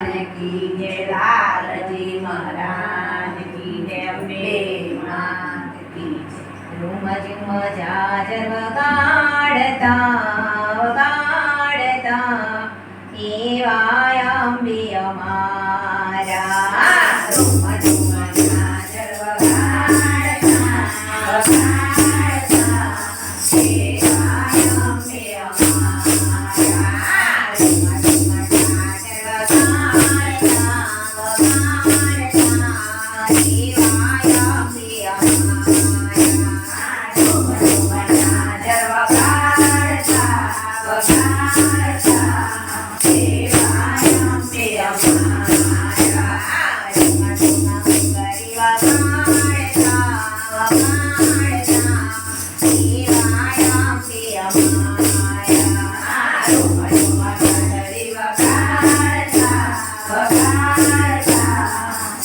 કી જય લાલજી મહારાજ કી જય અંબે માત કી જય. રૂમ ઝુમ જાજર વગાડતા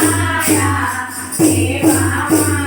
માયા દેવા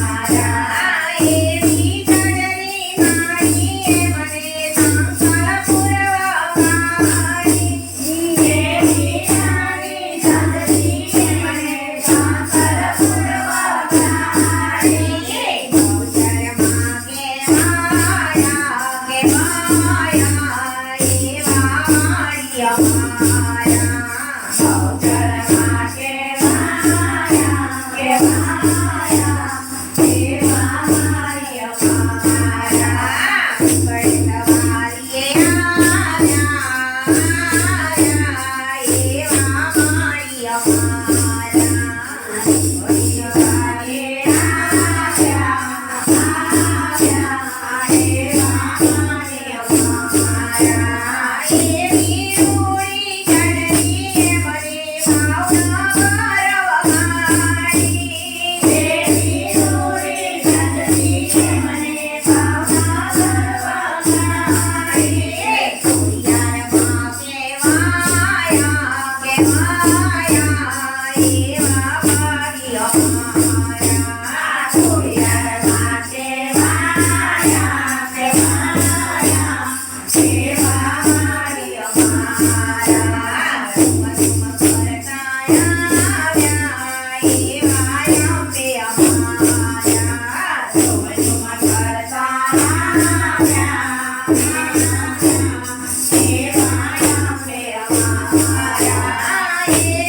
Yeah. Yeah.